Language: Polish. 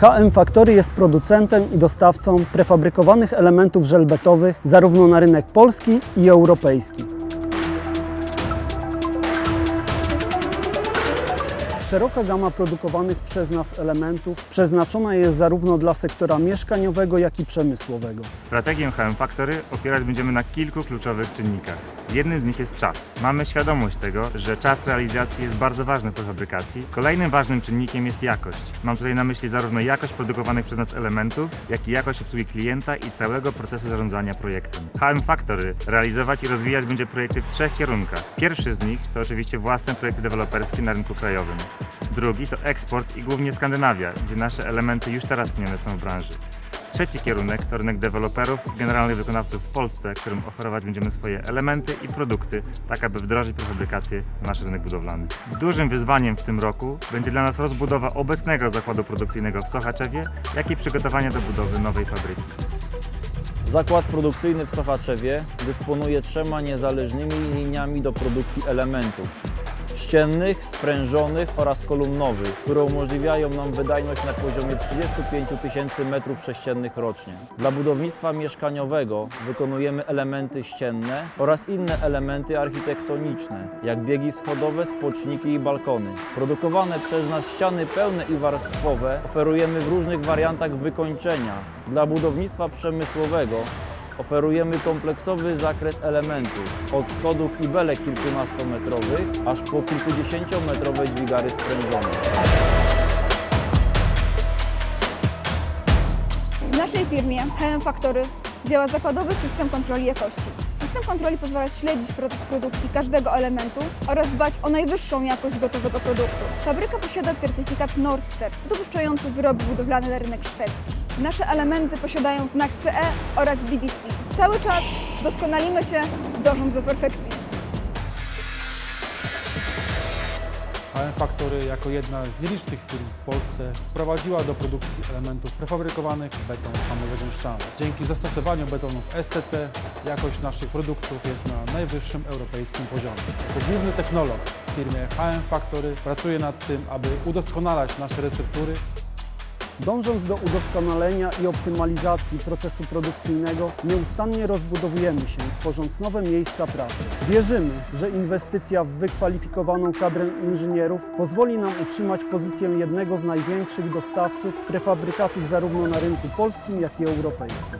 HM Factory jest producentem i dostawcą prefabrykowanych elementów żelbetowych zarówno na rynek polski i europejski. Szeroka gama produkowanych przez nas elementów przeznaczona jest zarówno dla sektora mieszkaniowego, jak i przemysłowego. Strategię HM Factory opierać będziemy na kilku kluczowych czynnikach. Jednym z nich jest czas. Mamy świadomość tego, że czas realizacji jest bardzo ważny w fabrykacji. Kolejnym ważnym czynnikiem jest jakość. Mam tutaj na myśli zarówno jakość produkowanych przez nas elementów, jak i jakość obsługi klienta i całego procesu zarządzania projektem. HM Factory realizować i rozwijać będzie projekty w trzech kierunkach. Pierwszy z nich to oczywiście własne projekty deweloperskie na rynku krajowym. Drugi to eksport i głównie Skandynawia, gdzie nasze elementy już teraz cenione są w branży. Trzeci kierunek to rynek deweloperów i generalnych wykonawców w Polsce, którym oferować będziemy swoje elementy i produkty, tak aby wdrożyć prefabrykację na nasz rynek budowlany. Dużym wyzwaniem w tym roku będzie dla nas rozbudowa obecnego zakładu produkcyjnego w Sochaczewie, jak i przygotowanie do budowy nowej fabryki. Zakład produkcyjny w Sochaczewie dysponuje trzema niezależnymi liniami do produkcji elementów ściennych, sprężonych oraz kolumnowych, które umożliwiają nam wydajność na poziomie 35 tysięcy metrów sześciennych rocznie. Dla budownictwa mieszkaniowego wykonujemy elementy ścienne oraz inne elementy architektoniczne, jak biegi schodowe, spoczniki i balkony. Produkowane przez nas ściany pełne i warstwowe oferujemy w różnych wariantach wykończenia. Dla budownictwa przemysłowego Oferujemy kompleksowy zakres elementów, od schodów i belek kilkunastometrowych, aż po kilkudziesięciometrowe dźwigary sprężone. W naszej firmie HM Factory działa zakładowy system kontroli jakości. System kontroli pozwala śledzić proces produkcji każdego elementu oraz dbać o najwyższą jakość gotowego produktu. Fabryka posiada certyfikat Nordcert, dopuszczający wyroby budowlane na rynek szwedzki. Nasze elementy posiadają znak CE oraz BDC. Cały czas doskonalimy się, dążąc do perfekcji. HM Factory jako jedna z nielicznych firm w Polsce wprowadziła do produkcji elementów prefabrykowanych beton samozagęszczany. Dzięki zastosowaniu betonów SCC jakość naszych produktów jest na najwyższym europejskim poziomie. Jako główny technolog w firmie HM Factory pracuję nad tym, aby udoskonalać nasze receptury Dążąc do udoskonalenia i optymalizacji procesu produkcyjnego, nieustannie rozbudowujemy się, tworząc nowe miejsca pracy. Wierzymy, że inwestycja w wykwalifikowaną kadrę inżynierów pozwoli nam utrzymać pozycję jednego z największych dostawców prefabrykatów zarówno na rynku polskim, jak i europejskim.